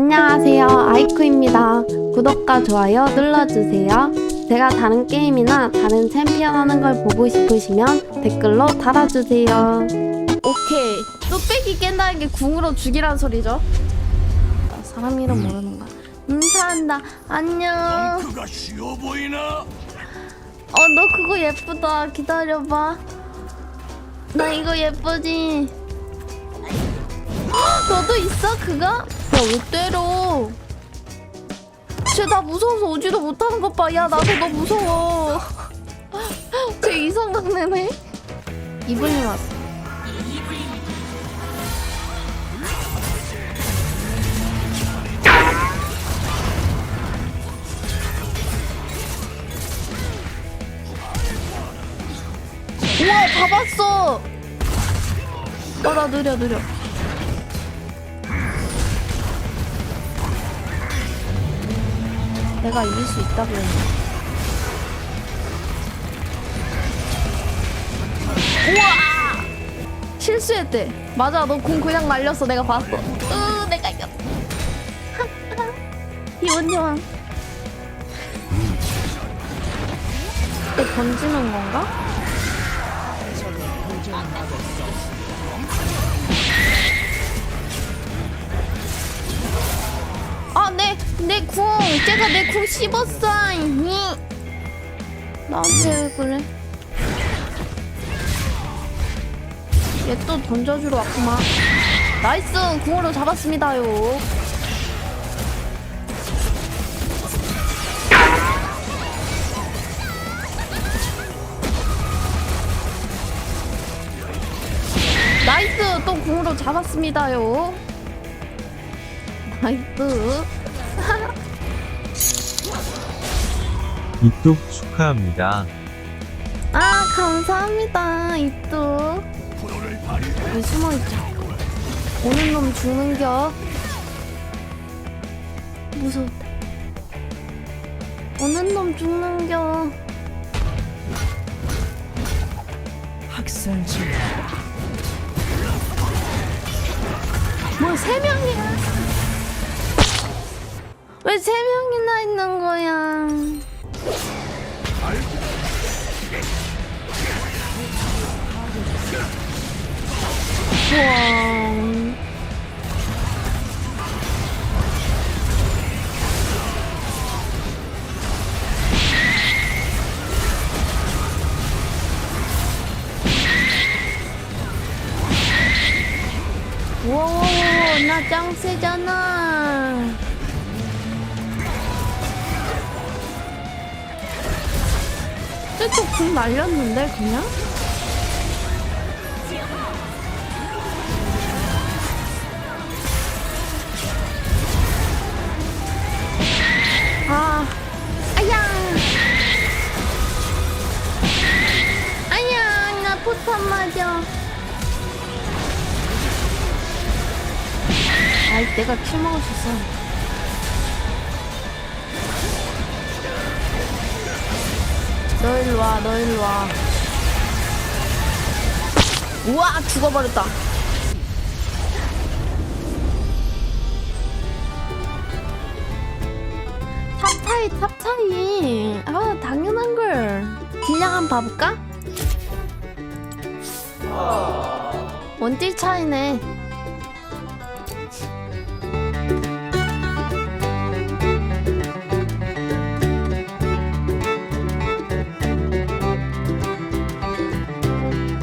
안녕하세요. 아이쿠입니다. 구독과 좋아요 눌러주세요. 제가 다른 게임이나 다른 챔피언 하는 걸 보고 싶으시면 댓글로 달아주세요. 오케이. 뚝배기 깬다는 게 궁으로 죽이란 소리죠? 아, 사람 이름 모르는 거야. 인사한다. 안녕. 그가 쉬워 보이나? 어, 너 그거 예쁘다. 기다려봐. 나 이거 예쁘지? 헉, 너도 있어, 그거? 야, 왜 때려? 쟤 나 무서워서 오지도 못하는 것 봐. 야, 나도 너 무서워. 쟤 이성강내네. 이블린 왔어. 우와, 잡았어! 어, 나 느려, 느려. 내가 이길 수 있다고 했네. 우와! 실수했대. 맞아, 너 공 그냥 날렸어. 내가 봤어. 으, 내가 이겼어. 좋아. 내 던지는 건가? 제가 내궁 씹었어! 이. 나한테 왜 그래? 얘 또 던져주러 왔구만. 나이스! 궁으로 잡았습니다요. 나이스! 또 궁으로 잡았습니다요. 나이스. 이뚝 축하합니다. 아 감사합니다. 발휘 왜 숨어있자 오는 놈 죽는겨 무서웠다. 오는 놈 죽는 겨 학살 중. 뭐세 명이야? 왜 세 명이나 있는 거야 우와 우와 나 짱 세잖아 저쪽 궁 날렸는데 그냥? 아 아야! 아야 나 포탄 맞아. 아이 내가 킬 먹을 수 있어 너 일로 와, 너 일로 와. 우와, 죽어버렸다. 탑 차이, 탑 차이. 아, 당연한 걸. 딜량 한번 봐볼까? 원딜 차이네.